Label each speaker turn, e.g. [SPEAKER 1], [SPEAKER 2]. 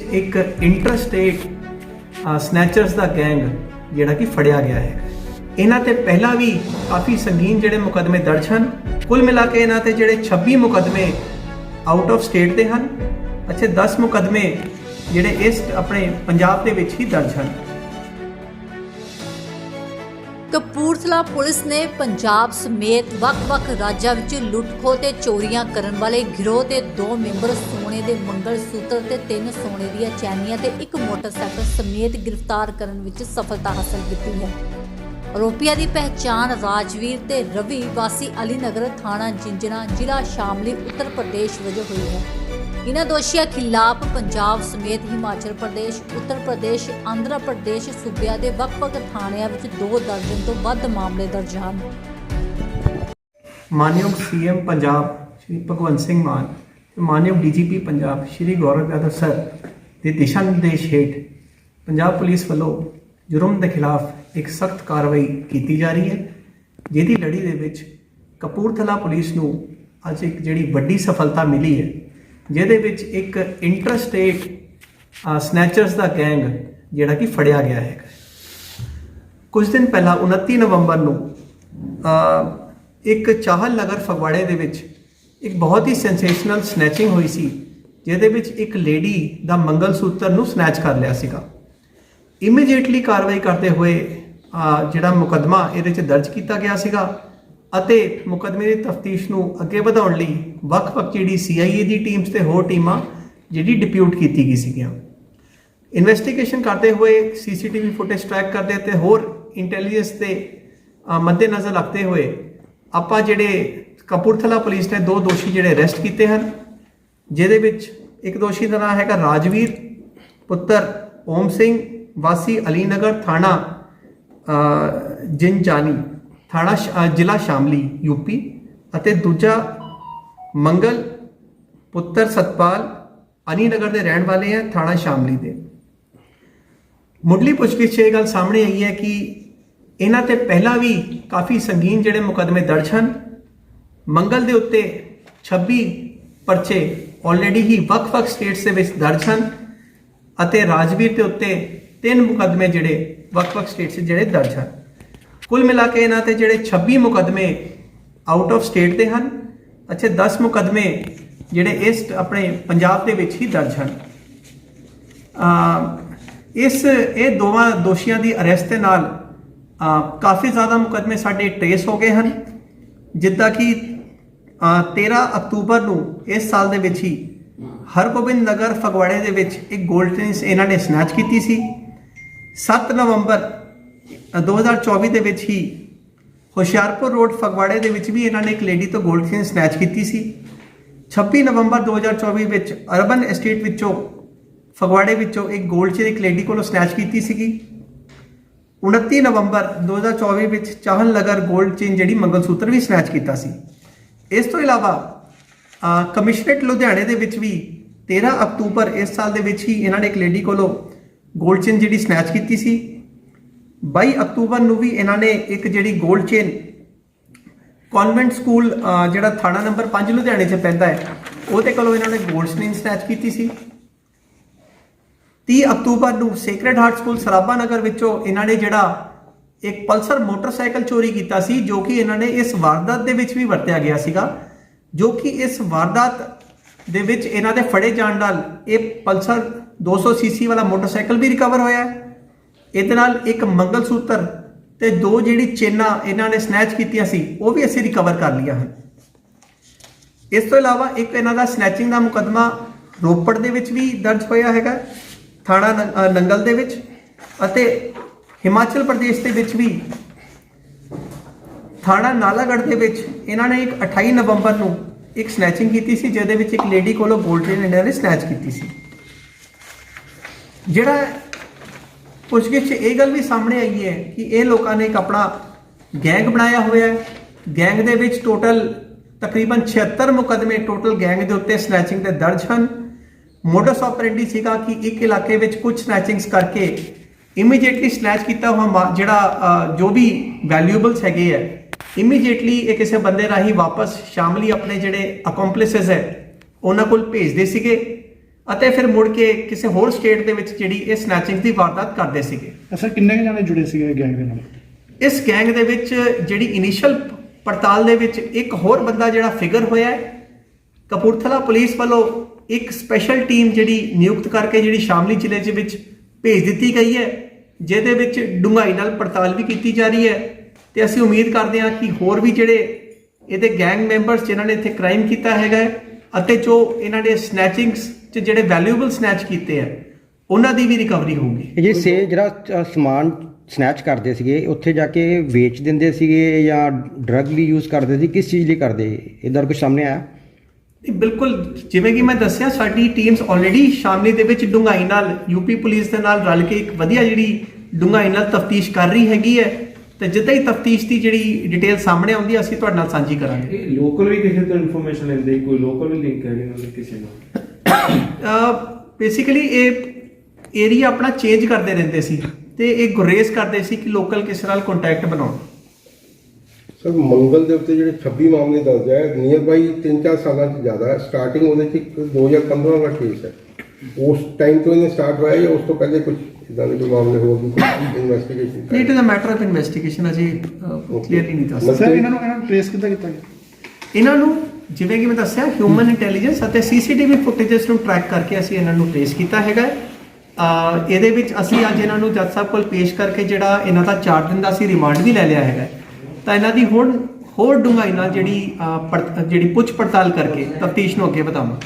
[SPEAKER 1] ਇੱਕ ਇੰਟਰਸਟੇਟ ਸਨੈਚਰਸ ਦਾ ਗੈਂਗ ਜਿਹੜਾ ਕਿ ਫੜਿਆ ਗਿਆ ਹੈ। ਇਹਨਾਂ ਤੇ ਪਹਿਲਾਂ ਵੀ ਕਾਫੀ ਸੰਗੀਨ ਜਿਹੜੇ ਮੁਕਦਮੇ ਦਰਜ ਹਨ। ਕੁੱਲ ਮਿਲਾ ਕੇ ਇਹਨਾਂ ਤੇ ਜਿਹੜੇ 26 ਮੁਕਦਮੇ ਆਊਟ ਆਫ ਸਟੇਟ ਦੇ ਹਨ। ਅੱਛੇ 10 ਮੁਕਦਮੇ ਜਿਹੜੇ ਇਸ ਆਪਣੇ ਪੰਜਾਬ ਦੇ ਵਿੱਚ ਹੀ ਦਰਜ ਹਨ।
[SPEAKER 2] ਕਪੂਰਥਲਾ ਪੁਲਿਸ ਨੇ ਪੰਜਾਬ ਸਮੇਤ ਵੱਖ-ਵੱਖ ਰਾਜਾਂ ਵਿੱਚ ਲੁੱਟਖੋ ਤੇ ਚੋਰੀਆਂ ਕਰਨ ਵਾਲੇ ਗਿਰੋਹ ਦੇ ਦੋ ਮੈਂਬਰ ਸੋਨੇ ਦੇ ਮੰਗਲ ਸੂਤਰ ਤੇ ਤਿੰਨ ਸੋਨੇ ਦੀਆਂ ਚੈਨੀਆਂ ਤੇ ਇੱਕ ਮੋਟਰਸਾਈਕਲ ਸਮੇਤ ਗ੍ਰਿਫਤਾਰ ਕਰਨ ਵਿੱਚ ਸਫਲਤਾ ਹਾਸਲ ਕੀਤੀ ਹੈ। ਆਰੋਪੀਆਂ ਦੀ ਪਹਿਚਾਣ ਰਾਜਵੀਰ ਤੇ ਰਵੀ ਵਾਸੀ ਅਲੀਨਗਰ ਥਾਣਾ, ਜਿੰਜਣਾ ਜ਼ਿਲ੍ਹਾ ਸ਼ਾਮਲੀ ਉੱਤਰ ਪ੍ਰਦੇਸ਼ ਵਜੋਂ ਹੋਈ ਹੈ। ਇਨ੍ਹਾਂ ਦੋਸ਼ੀਆਂ ਖਿਲਾਫ ਪੰਜਾਬ ਸਮੇਤ ਹਿਮਾਚਲ ਪ੍ਰਦੇਸ਼, ਉੱਤਰ ਪ੍ਰਦੇਸ਼, ਆਂਧਰਾ ਪ੍ਰਦੇਸ਼, ਸੂਬਿਆਂ ਦੇ ਵੱਖ-ਵੱਖ ਥਾਣਿਆਂ ਵਿੱਚ ਦੋ ਦਰਜਨ ਤੋਂ ਵੱਧ ਮਾਮਲੇ ਦਰਜ ਹਨ।
[SPEAKER 1] ਮਾਨਯੋਗ ਸੀਐਮ ਪੰਜਾਬ ਸ਼੍ਰੀ ਭਗਵੰਤ ਸਿੰਘ ਮਾਨ ਤੇ ਮਾਨਯੋਗ ਡੀਜੀਪੀ ਪੰਜਾਬ ਸ਼੍ਰੀ ਗੌਰਵ ਯਾਦਵ ਸਰ ਦੇ ਦਿਸ਼ਾ ਨਿਰਦੇਸ਼ ਹੇਠ ਪੰਜਾਬ ਪੁਲਿਸ ਵੱਲੋਂ ਜੁਰਮ ਦੇ ਖਿਲਾਫ ਇੱਕ ਸਖਤ ਕਾਰਵਾਈ ਕੀਤੀ ਜਾ ਰਹੀ ਹੈ, ਜਿਹਦੀ ਲੜੀ ਦੇ ਵਿੱਚ ਕਪੂਰਥਲਾ ਪੁਲਿਸ ਨੂੰ ਅੱਜ ਇੱਕ ਜਿਹੜੀ ਵੱਡੀ ਸਫਲਤਾ ਮਿਲੀ ਹੈ ਜਿਹਦੇ ਵਿੱਚ ਇੱਕ ਇੰਟਰਸਟੇਟ ਸਨੈਚਰਸ ਦਾ ਗੈਂਗ ਜਿਹੜਾ ਕਿ ਫੜਿਆ ਗਿਆ ਹੈਗਾ। ਕੁਝ ਦਿਨ ਪਹਿਲਾਂ 29 ਨਵੰਬਰ ਨੂੰ ਇੱਕ ਚਾਹਲ ਨਗਰ ਫਗਵਾੜੇ ਦੇ ਵਿੱਚ ਇੱਕ ਬਹੁਤ ਹੀ ਸੈਂਸੇਸ਼ਨਲ ਸਨੈਚਿੰਗ ਹੋਈ ਸੀ, ਜਿਹਦੇ ਵਿੱਚ ਇੱਕ ਲੇਡੀ ਦਾ ਮੰਗਲ ਸੂਤਰ ਨੂੰ ਸਨੈਚ ਕਰ ਲਿਆ ਸੀਗਾ। ਇਮੀਡੀਏਟਲੀ ਕਾਰਵਾਈ ਕਰਦੇ ਹੋਏ ਜਿਹੜਾ ਮੁਕਦਮਾ ਇਹਦੇ 'ਚ ਦਰਜ ਕੀਤਾ ਗਿਆ ਸੀਗਾ। ਅਤੇ ਮੁਕਦਮੇ ਦੀ ਤਫਤੀਸ਼ ਨੂੰ ਅੱਗੇ ਵਧਾਉਣ ਲਈ ਵੱਖ-ਵੱਖ ਜਿਹੜੀ ਸੀਆਈਏ ਦੀ ਟੀਮਸ ਤੇ ਹੋਰ ਟੀਮਾਂ ਜਿਹੜੀ ਡਿਪਿਊਟ ਕੀਤੀ ਗਈ ਸੀਗੀਆਂ। ਇਨਵੈਸਟੀਗੇਸ਼ਨ ਕਰਦੇ ਹੋਏ ਸੀਸੀਟੀਵੀ ਫੁਟੇਜ ਟਰੈਕ ਕਰਦੇ ਤੇ ਹੋਰ ਇੰਟੈਲੀਜੈਂਸ ਤੇ ਮੱਦੇਨਜ਼ਰ ਰੱਖਦੇ ਹੋਏ ਆਪਾਂ ਜਿਹੜੇ ਕਪੂਰਥਲਾ ਪੁਲਿਸ ਨੇ ਦੋ ਦੋਸ਼ੀ ਜਿਹੜੇ ਅਰੈਸਟ ਕੀਤੇ ਹਨ ਜਿਹਦੇ ਵਿੱਚ ਇੱਕ ਦੋਸ਼ੀ ਦਾ ਨਾਮ ਹੈਗਾ ਰਾਜਵੀਰ ਪੁੱਤਰ ਓਮ ਸਿੰਘ ਵਾਸੀ ਅਲੀ ਨਗਰ ਥਾਣਾ ਅ, ਜਿੰਜਾਨੀ ਥਾਣਾ ਸ਼- ਜ਼ਿਲ੍ਹਾ ਸ਼ਾਮਲੀ ਯੂਪੀ ਅਤੇ ਦੂਜਾ ਮੰਗਲ ਪੁੱਤਰ ਸਤਪਾਲ ਅਨੀਨਗਰ ਦੇ ਰਹਿਣ ਵਾਲੇ ਹੈ ਥਾਣਾ ਸ਼ਾਮਲੀ ਦੇ। ਮੁੱਢਲੀ ਪੁੱਛਗਿੱਛ 'ਚ ਇਹ ਗੱਲ ਸਾਹਮਣੇ ਆਈ ਹੈ ਕਿ ਇਹਨਾਂ ਤੇ ਪਹਿਲਾਂ ਵੀ ਕਾਫੀ ਸੰਗੀਨ ਜਿਹੜੇ ਮੁਕਦਮੇ ਦਰਜ ਹਨ। ਮੰਗਲ ਦੇ ਉੱਤੇ 26 ਪਰਚੇ ਆਲਰੇਡੀ ਹੀ ਵੱਖ-ਵੱਖ ਸਟੇਟਸ ਦੇ ਵਿੱਚ ਦਰਜ ਹਨ ਅਤੇ ਰਾਜਵੀਰ ਦੇ ਉੱਤੇ ਤਿੰਨ ਮੁਕਦਮੇ ਜਿਹੜੇ ਵੱਖ-ਵੱਖ ਸਟੇਟਸ ਜਿਹੜੇ ਦਰਜ ਹਨ। ਕੁੱਲ ਮਿਲਾ ਕੇ ਇਹਨਾਂ ਤੇ ਜਿਹੜੇ 26 ਮੁਕਦਮੇ ਆਊਟ ਆਫ ਸਟੇਟ ਦੇ ਹਨ ਅੱਛੇ 10 ਮੁਕਦਮੇ ਜਿਹੜੇ ਇਸ ਆਪਣੇ ਪੰਜਾਬ ਦੇ ਵਿੱਚ ਹੀ ਦਰਜ ਹਨ। ਇਸ ਇਹ ਦੋਵਾਂ ਦੋਸ਼ੀਆਂ ਦੀ ਅਰੈਸਟ ਦੇ ਨਾਲ ਕਾਫੀ ਜ਼ਿਆਦਾ ਮੁਕਦਮੇ ਸਾਡੇ ਟ੍ਰੇਸ ਹੋ ਗਏ ਹਨ ਜਿੱਦਾਂ ਕਿ ਅ, 13 ਅਕਤੂਬਰ ਨੂੰ ਇਸ ਸਾਲ ਦੇ ਵਿੱਚ ਹੀ ਹਰਗੋਬਿੰਦ ਨਗਰ ਫਗਵਾੜੇ ਦੇ ਵਿੱਚ ਇੱਕ 골ਡ ਚੇਨਸ ਇਹਨਾਂ ਨੇ ਸਨੈਚ ਕੀਤੀ ਸੀ। 7 ਨਵੰਬਰ ਤਾਂ 2024 ਦੇ ਵਿੱਚ ਹੀ ਹੁਸ਼ਿਆਰਪੁਰ ਰੋਡ ਫਗਵਾੜੇ ਦੇ ਵਿੱਚ ਵੀ ਇਹਨਾਂ ਨੇ ਇੱਕ ਲੇਡੀ ਤੋਂ 골ਡ ਚੇਨ ਸਨੈਚ ਕੀਤੀ ਸੀ। 26 ਨਵੰਬਰ 2024 ਵਿੱਚ ਅਰਬਨ ਐਸਟੇਟ ਵਿੱਚੋਂ ਫਗਵਾੜੇ ਵਿੱਚੋਂ ਇੱਕ 골ਡ ਚੇਨ ਇੱਕ ਲੇਡੀ ਕੋਲੋਂ ਸਨੈਚ ਕੀਤੀ ਸੀਗੀ। 29 ਨਵੰਬਰ 2024 ਵਿੱਚ ਚਾਹਨ ਲਗਰ 골ਡ ਚੇਨ ਜਿਹੜੀ ਮੰਗਲਸੂਤਰ ਵੀ ਸਨੈਚ ਕੀਤਾ ਸੀ। ਇਸ ਤੋਂ ਇਲਾਵਾ ਕਮਿਸ਼ਨਰੇਟ ਲੁਧਿਆਣੇ ਦੇ ਵਿੱਚ ਵੀ 13 ਅਕਤੂਬਰ ਇਸ ਸਾਲ ਦੇ ਵਿੱਚ ਹੀ ਇਹਨਾਂ ਨੇ ਇੱਕ ਲੇਡੀ ਕੋਲੋਂ 골ਡ ਚੇਨ ਜਿਹੜੀ ਸਨੈਚ ਕੀਤੀ ਸੀ। 22 ਅਕਤੂਬਰ ਨੂੰ ਵੀ ਇਹਨਾਂ ਨੇ ਇੱਕ ਜਿਹੜੀ 골ਡ ਚੇਨ ਕਨਵੈਂਟ ਸਕੂਲ ਜਿਹੜਾ ਥਾਣਾ ਨੰਬਰ 5 ਲੁਧਿਆਣੇ 'ਚ ਪੈਂਦਾ ਹੈ, ਉਹਦੇ ਕੋਲੋਂ ਇਹਨਾਂ ਨੇ 골ਡ ਚੇਨ ਸਟੈਚ ਕੀਤੀ ਸੀ। 30 ਅਕਤੂਬਰ ਨੂੰ Sacred Heart school Sarabha Nagar ਵਿੱਚੋਂ ਇਹਨਾਂ ਨੇ ਜਿਹੜਾ ਇੱਕ ਪਲਸਰ ਮੋਟਰਸਾਈਕਲ ਚੋਰੀ ਕੀਤਾ ਸੀ, ਜੋ ਕਿ ਇਹਨਾਂ ਨੇ ਇਸ ਵਾਰਦਾਤ ਦੇ ਵਿੱਚ ਵੀ ਵਰਤਿਆ ਗਿਆ ਸੀਗਾ, ਜੋ ਕਿ ਇਸ ਵਾਰਦਾਤ ਦੇ ਵਿੱਚ ਇਹਨਾਂ ਦੇ ਫੜੇ ਜਾਣ ਨਾਲ ਇਹ ਪਲਸਰ 200 ਸੀਸੀ ਵਾਲਾ ਮੋਟਰਸਾਈਕਲ ਵੀ ਰਿਕਵਰ ਹੋਇਆ ਹੈ। ਇਹਦੇ ਨਾਲ ਇੱਕ ਮੰਗਲ ਸੂਤਰ ਤੇ ਦੋ ਜਿਹੜੀ ਚੇਨਾਂ ਇਹਨਾਂ ਨੇ ਸਨੈਚ ਕੀਤੀਆਂ ਸੀ, ਉਹ ਵੀ ਅਸੀਂ ਰਿਕਵਰ ਕਰ ਲਈਆਂ ਹਨ। ਇਸ ਤੋਂ ਇਲਾਵਾ ਇੱਕ ਇਹਨਾਂ ਦਾ ਸਨੈਚਿੰਗ ਦਾ ਮੁਕੱਦਮਾ ਰੋਪੜ ਦੇ ਵਿੱਚ ਵੀ ਦਰਜ ਹੋਇਆ ਹੈਗਾ, ਥਾਣਾ ਨ- ਨੰਗਲ ਦੇ ਵਿੱਚ ਅਤੇ ਹਿਮਾਚਲ ਪ੍ਰਦੇਸ਼ ਦੇ ਵਿੱਚ ਵੀ। ਥਾਣਾ ਨਾਲਾਗੜ੍ਹ ਦੇ ਵਿੱਚ ਇਹਨਾਂ ਨੇ ਇੱਕ 28 ਨਵੰਬਰ ਨੂੰ ਇੱਕ ਸਨੈਚਿੰਗ ਕੀਤੀ ਸੀ, ਜਿਹਦੇ ਵਿੱਚ ਇੱਕ ਲੇਡੀ ਕੋਲੋਂ 골ਡ ਚੇਨ ਇਹਨਾਂ ਨੇ ਸਨੈਚ ਕੀਤੀ ਸੀ। ਜਿਹੜਾ ਪੁੱਛਗਿੱਛ ਇਹ ਗੱਲ ਵੀ ਸਾਹਮਣੇ ਆਈ ਹੈ ਕਿ ਇਹ ਲੋਕਾਂ ਨੇ ਇੱਕ ਆਪਣਾ ਗੈਂਗ ਬਣਾਇਆ ਹੋਇਆ ਹੈ। ਗੈਂਗ ਦੇ ਵਿੱਚ ਟੋਟਲ ਤਕਰੀਬਨ 76 ਮੁਕਦਮੇ ਟੋਟਲ ਗੈਂਗ ਦੇ ਉੱਤੇ ਸਨੈਚਿੰਗ ਦੇ ਦਰਜ ਹਨ। ਮੋਡਸ ਆਪਰੈਂਡੀ ਸੀਗਾ ਕਿ ਇੱਕ ਇਲਾਕੇ ਵਿੱਚ ਕੁਝ ਸਨੈਚਿੰਗਸ ਕਰਕੇ ਇਮੀਡੀਏਟਲੀ ਸਨੈਚ ਕੀਤਾ ਹੋਇਆ ਮਾ- ਜਿਹੜਾ ਜੋ ਵੀ ਵੈਲਿਊਏਬਲਸ ਹੈਗੇ ਆ ਇਮੀਡੀਏਟਲੀ ਇਹ ਕਿਸੇ ਬੰਦੇ ਰਾਹੀਂ ਵਾਪਸ ਸ਼ਾਮਲੀ ਆਪਣੇ ਜਿਹੜੇ ਅਕੰਪਲਿਸਸ ਹੈ, ਉਹਨਾਂ ਕੋਲ ਭੇਜਦੇ ਸੀਗੇ। ਅਤੇ ਫਿਰ ਮੁੜ ਕੇ ਕਿਸੇ ਹੋਰ ਸਟੇਟ ਦੇ ਵਿੱਚ ਜਿਹੜੀ ਇਹ ਸਨੈਚਿੰਗ ਦੀ ਵਾਰਦਾਤ ਕਰਦੇ ਸੀਗੇ।
[SPEAKER 3] ਅਸਰ ਕਿੰਨੇ ਕੁ ਜਾਣੇ ਜੁੜੇ ਸੀਗੇ ਗੈਂਗ ਦੇ ਨਾਲ?
[SPEAKER 1] ਇਸ ਗੈਂਗ ਦੇ ਵਿੱਚ ਜਿਹੜੀ ਇਨੀਸ਼ੀਅਲ ਪੜਤਾਲ ਦੇ ਵਿੱਚ ਇੱਕ ਹੋਰ ਬੰਦਾ ਜਿਹੜਾ ਫਿਗਰ ਹੋਇਆ ਹੈ ਕਪੂਰਥਲਾ ਪੁਲਿਸ ਵੱਲੋਂ ਇੱਕ ਸਪੈਸ਼ਲ ਟੀਮ ਜਿਹੜੀ ਨਿਯੁਕਤ ਕਰਕੇ ਜਿਹੜੀ ਸ਼ਾਮਲੀ ਜ਼ਿਲ੍ਹੇ ਦੇ ਵਿੱਚ ਭੇਜ ਦਿੱਤੀ ਗਈ ਹੈ ਜਿਹਦੇ ਵਿੱਚ ਡੂੰਘਾਈ ਨਾਲ ਪੜਤਾਲ ਵੀ ਕੀਤੀ ਜਾ ਰਹੀ ਹੈ। ਤੇ ਅਸੀਂ ਉਮੀਦ ਕਰਦੇ ਹਾਂ ਕਿ ਹੋਰ ਵੀ ਜਿਹੜੇ ਇਹਦੇ ਗੈਂਗ ਮੈਂਬਰਸ ਜਿਨ੍ਹਾਂ ਨੇ ਇੱਥੇ ਕ੍ਰਾਈਮ ਕੀਤਾ ਹੈਗਾ ਅਤੇ ਜੋ ਇਹਨਾਂ ਨੇ ਸਨੈਚਿੰਗਸ ਚ ਜਿਹੜੇ ਵੈਲਿਊਏਬਲ ਸਨੈਚ ਕੀਤੇ ਆ ਉਹਨਾਂ ਦੀ ਵੀ ਰਿਕਵਰੀ ਹੋਊਗੀ।
[SPEAKER 4] ਇਹ ਜਿਹੜੀ ਸੇ ਜਿਹੜਾ ਅ, ਸਮਾਨ ਸਨੈਚ ਕਰਦੇ ਸੀਗੇ ਉੱਥੇ ਜਾ ਕੇ ਵੇਚ ਦਿੰਦੇ ਸੀਗੇ ਜਾਂ ਡਰੱਗ ਲਈ ਯੂਜ਼ ਕਰਦੇ ਸੀ? ਕਿਸ ਚੀਜ਼ ਲਈ ਕਰਦੇ? ਇਧਰ ਕੁਝ ਸਾਹਮਣੇ ਆਇਆ?
[SPEAKER 1] ਨਹੀਂ, ਬਿਲਕੁਲ ਜਿਵੇਂ ਕਿ ਮੈਂ ਦੱਸਿਆ ਸਾਡੀ ਟੀਮਸ ਆਲਰੇਡੀ ਸ਼ਾਮਲੀ ਦੇ ਵਿੱਚ ਡੂੰਘਾਈ ਨਾਲ ਯੂਪੀ ਪੁਲਿਸ ਦੇ ਨਾਲ ਰਲ ਕੇ ਇੱਕ ਵਧੀਆ ਜਿਹੜੀ ਡੂੰਘਾਈ ਨਾਲ ਤਫਤੀਸ਼ ਕਰ ਰਹੀ ਹੈਗੀ ਹੈ ਤੇ ਜਿੱਦਾਂ ਹੀ ਤਫਤੀਸ਼ ਦੀ ਜਿਹੜੀ ਡਿਟੇਲ ਸਾਹਮਣੇ ਆਉਂਦੀ ਹੈ ਅਸੀਂ ਤੁਹਾਡੇ ਨਾਲ ਸਾਂਝੀ ਕਰਾਂਗੇ।
[SPEAKER 5] ਇਹ ਲੋਕਲ ਵੀ ਕਿਸੇ ਤੋਂ ਇਨਫੋਰਮੇਸ਼ਨ ਲੈਂਦੇ ਕੋਈ ਲੋਕਲ ਵੀ ਲਿੰਕ ਹੈਗੇ ਨਾਲ ਕਿਸੇ ਨਾਲ?
[SPEAKER 1] ਬੇਸਿਕਲੀ ਇਹ ਏਰੀਆ ਆਪਣਾ ਚੇਂਜ ਕਰਦੇ ਰਹਿੰਦੇ ਸੀ ਤੇ ਇਹ ਗੁਰੇਜ਼ ਕਰਦੇ ਸੀ ਕਿ ਲੋਕਲ ਕਿਸੇ ਨਾਲ ਕੰਟੈਕਟ ਬਣਾਉਣ।
[SPEAKER 6] ਸਰ ਮੰਗਲ ਦੇ ਉੱਤੇ ਜਿਹੜੇ 26 ਮਾਮਲੇ ਦਰਜ ਹੈ ਨੀਅਰ ਬਾਈ 3-4 ਸਾਲਾਂ ਤੋਂ ਜ਼ਿਆਦਾ ਹੈ। ਸਟਾਰਟਿੰਗ ਉਹਦੇ ਚ ਇੱਕ 2015 ਦਾ ਕੇਸ ਹੈ। ਉਸ ਟਾਈਮ ਤੋਂ ਇਹਨੇ ਸਟਾਰਟ ਹੋਇਆ ਜਾਂ ਉਸ ਤੋਂ ਪਹਿਲੇ ਕੁਝ ਇਦਾਂ ਦੇ ਕੋਈ ਮਾਮਲੇ ਹੋਰ ਵੀ investigation
[SPEAKER 1] it is a matter of investigation Ajay clearly ਨਹੀਂ ਦੱਸ ਸਕਦੇ।
[SPEAKER 3] ਸਰ ਇਹਨਾਂ ਨੂੰ ਇਹਨਾਂ ਨੂੰ ਟ੍ਰੇਸ ਕਿੱਦਾਂ ਕੀਤਾ ਗਿਆ?
[SPEAKER 1] ਇਹਨਾਂ ਨੂੰ ਜਿਵੇਂ ਕਿ ਮੈਂ ਦੱਸਿਆ ਹਿਊਮਨ ਇੰਟੈਲੀਜੈਂਸ ਅਤੇ ਸੀਸੀਟੀਵੀ ਫੁਟੇजेस ਨੂੰ ਟਰੈਕ ਕਰਕੇ ਅਸੀਂ ਇਹਨਾਂ ਨੂੰ ਟ੍ਰੇਸ ਕੀਤਾ ਹੈਗਾ ਹੈ। ਇਹਦੇ ਵਿੱਚ ਅਸੀਂ ਅੱਜ ਇਹਨਾਂ ਨੂੰ ਜੱਜ ਸਾਹਿਬ ਕੋਲ ਪੇਸ਼ ਕਰਕੇ ਜਿਹੜਾ ਇਹਨਾਂ ਦਾ 4 ਦਿਨ ਦਾ ਅਸੀਂ ਰਿਮਾਂਡ ਵੀ ਲੈ ਲਿਆ ਹੈਗਾ ਤਾਂ ਇਹਨਾਂ ਦੀ ਹੁਣ ਹੋਰ ਡੂੰਘਾਈ ਨਾਲ ਜਿਹੜੀ ਜਿਹੜੀ ਪੁੱਛ ਪੜਤਾਲ ਕਰਕੇ ਤਫਤੀਸ਼ ਨੂੰ ਅੱਗੇ
[SPEAKER 5] ਵਧਾਵਾਂ